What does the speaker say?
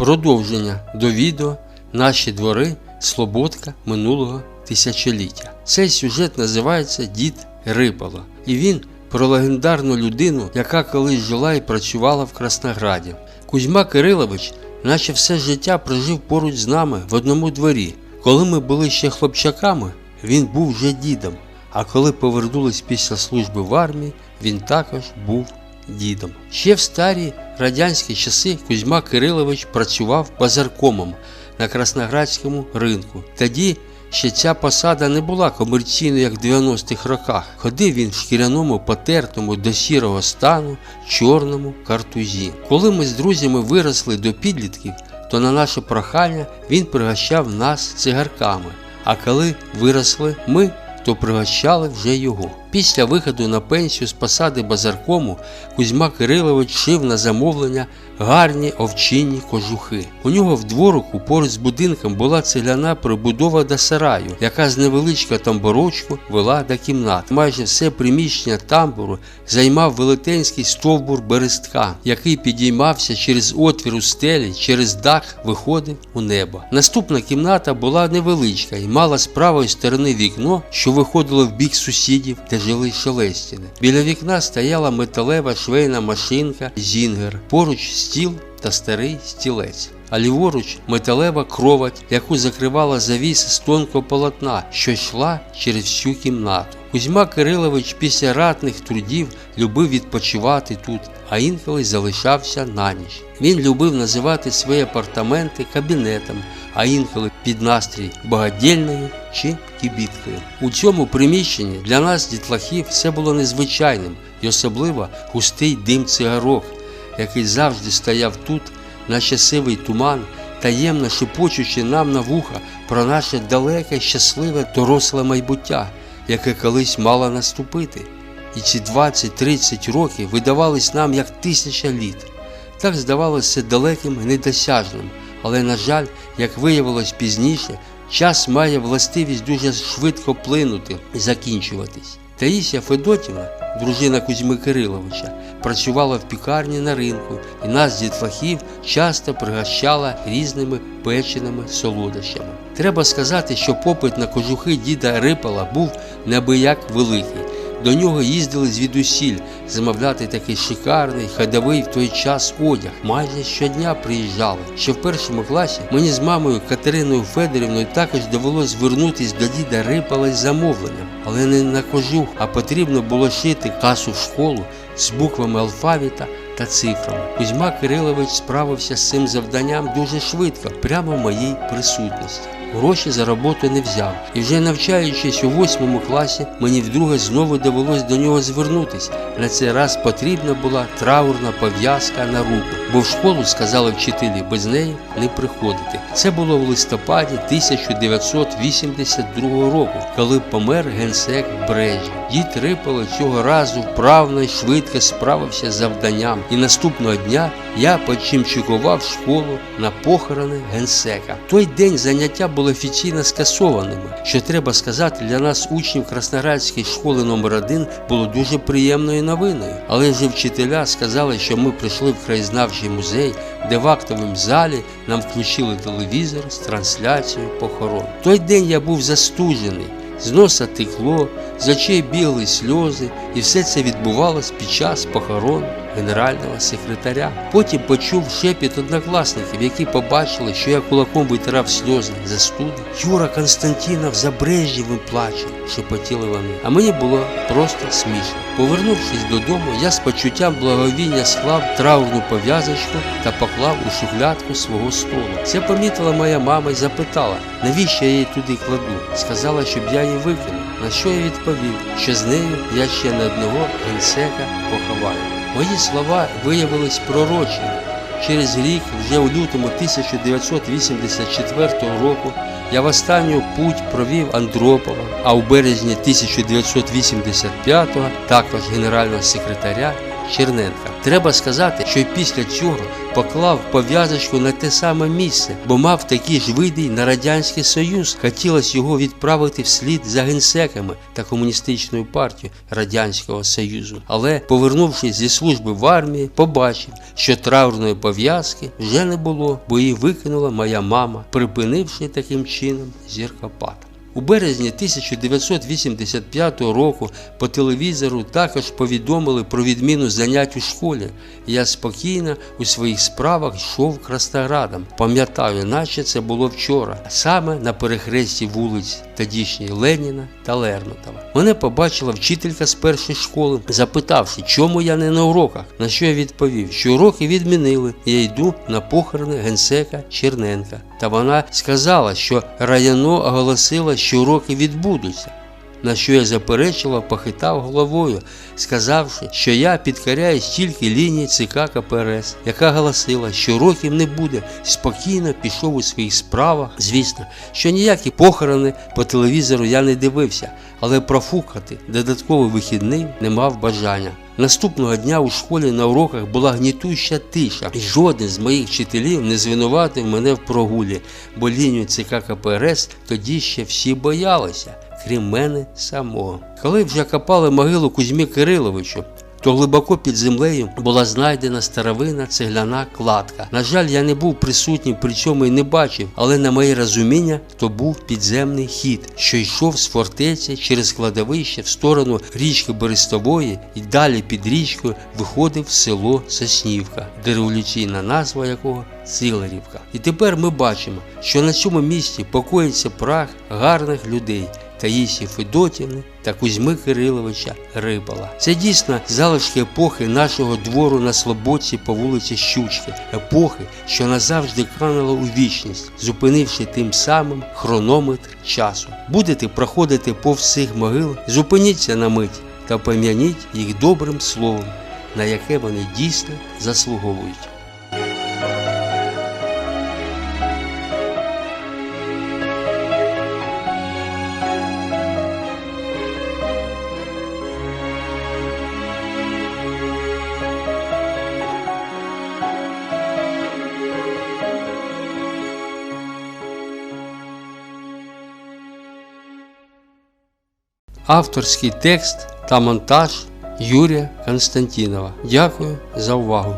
Продовження до відео Наші двори Слободка минулого тисячоліття. Цей сюжет називається Дід Рипало, і він про легендарну людину, яка колись жила і працювала в Краснограді. Кузьма Кирилович, наче все життя прожив поруч з нами в одному дворі. Коли ми були ще хлопчаками, він був вже дідом. А коли повернулись після служби в армії, він також був дідом. Ще в старі радянські часи Кузьма Кирилович працював базаркомом на Красноградському ринку. Тоді ще ця посада не була комерційною, як в 90-х роках. Ходив він в шкіряному потертому до сірого стану чорному картузі. Коли ми з друзями виросли до підлітків, то на наше прохання він пригощав нас цигарками. А коли виросли ми, то пригощали вже його. Після виходу на пенсію з посади базаркому Кузьма Кирилович шив на замовлення гарні овчинні кожухи. У нього в дворику поруч з будинком була цегляна прибудова до сараю, яка з невеличкого тамборочку вела до кімнат. Майже все приміщення тамбуру займав велетенський стовбур берестка, який підіймався через отвір у стелі, через дах виходив у небо. Наступна кімната була невеличка і мала з правої сторони вікно, що виходило в бік сусідів, де жили Шелестіни. Біля вікна стояла металева швейна машинка Зінгер, поруч стіл та старий стілець. А ліворуч металева кровать, яку закривала завіс з тонкого полотна, що йшла через всю кімнату. Кузьма Кирилович після ратних трудів любив відпочивати тут, а інколи залишався на ніч. Він любив називати свої апартаменти кабінетом, а інколи під настрій багадільною чи кібіткою. У цьому приміщенні для нас, дітлахів, все було незвичайним і особливо густий дим цигарок, який завжди стояв тут, наче сивий туман, таємно шепочучи нам на вуха про наше далеке, щасливе доросле майбуття, яке колись мало наступити. І ці 20-30 років видавались нам як тисяча літ. Так здавалося далеким недосяжним, але, на жаль, як виявилось пізніше, час має властивість дуже швидко плинути і закінчуватись. Таїсія Федотівна, дружина Кузьми Кириловича, працювала в пікарні на ринку і нас, дітлахів, часто пригощала різними печеними солодощами. Треба сказати, що попит на кожухи діда Рипала був неабияк великий. До нього їздили звідусіль замовляти такий шикарний, ходовий в той час одяг. Майже щодня приїжджали. Ще в першому класі мені з мамою Катериною Федорівною також довелось звернутися до діда Рипала з замовленням, але не на кожух, а потрібно було шити касу в школу з буквами алфавіта та цифрами. Кузьма Кирилович справився з цим завданням дуже швидко, прямо в моїй присутності. Гроші за роботу не взяв, і вже навчаючись у восьмому класі, мені вдруге знову довелось до нього звернутись. На цей раз потрібна була траурна пов'язка на руку, бо в школу сказали вчителі без неї не приходити. Це було в листопаді 1982 року, коли помер генсек Брежнєв. Дід Рипало цього разу вправно й швидко справився з завданням, і наступного дня я почимчикував школу на похорони генсека. Той день заняття були офіційно скасованими, що треба сказати, для нас, учнів Красноградської школи номер 1 було дуже приємною новиною. Але вже вчителя сказали, що ми прийшли в краєзнавчий музей, де в актовому залі нам включили телевізор з трансляцією похорон. Той день я був застужений. З носа текло, з очей бігли сльози, і все це відбувалось під час похорон генерального секретаря. Потім почув шепіт однокласників, які побачили, що я кулаком витирав сльози за студи. Юра Константінов за Брежнєвим плаче, шепотіли вони. А мені було просто смішно. Повернувшись додому, я з почуттям благовіння склав траурну пов'язочку та поклав у шухлядку свого столу. Це помітила моя мама і запитала, навіщо я її туди кладу. Сказала, щоб я її викинув. На що я відповів, що з нею я ще не одного генсека поховаю. Мої слова виявились пророчими. Через рік, вже у лютому 1984 року, я в останню путь провів Андропова, а у березні 1985-го також генерального секретаря Черненка. Треба сказати, що після цього поклав пов'язочку на те саме місце, бо мав такий ж види на Радянський Союз. Хотілося його відправити вслід за генсеками та комуністичною партією Радянського Союзу. Але, повернувшись зі служби в армії, побачив, що траурної пов'язки вже не було, бо її викинула моя мама, припинивши таким чином зіркопад. У березні 1985 року по телевізору також повідомили про відміну занять у школі. Я спокійно у своїх справах йшов Красноградом. Пам'ятаю, наче це було вчора, саме на перехресті вулиць тодішньої Леніна та Лермонтова. Мене побачила вчителька з першої школи, запитавши, чому я не на уроках. На що я відповів, що уроки відмінили, я йду на похорони генсека Черненка. Та вона сказала, що Раяно оголосила, що уроки відбудуться. На що я заперечила, похитав головою, сказавши, що я підкоряюсь тільки лінії ЦК КПРС, яка голосила, що років не буде, спокійно пішов у своїх справах. Звісно, що ніякі похорони по телевізору я не дивився, але профукати додатковий вихідний не мав бажання. Наступного дня у школі на уроках була гнітуща тиша, і жоден з моїх вчителів не звинуватив мене в прогулі, бо лінію ЦК КПРС тоді ще всі боялися крім мене самого. Коли вже копали могилу Кузьмі Кириловичу, то глибоко під землею була знайдена старовина цегляна кладка. На жаль, я не був присутній, при цьому і не бачив, але на моє розуміння то був підземний хід, що йшов з фортеці через кладовище в сторону річки Берестової і далі під річкою виходив в село Соснівка, дереволюційна назва якого Силарівка. І тепер ми бачимо, що на цьому місці покоїться прах гарних людей. Таїсі Федотівни та Кузьми Кириловича Рибала. Це дійсно залишки епохи нашого двору на Слободці по вулиці Щучки, епохи, що назавжди канула у вічність, зупинивши тим самим хронометр часу. Будете проходити повз цих могил, зупиніться на мить та пом'яніть їх добрим словом, на яке вони дійсно заслуговують. Авторський текст та монтаж Юрія Константінова. Дякую за увагу.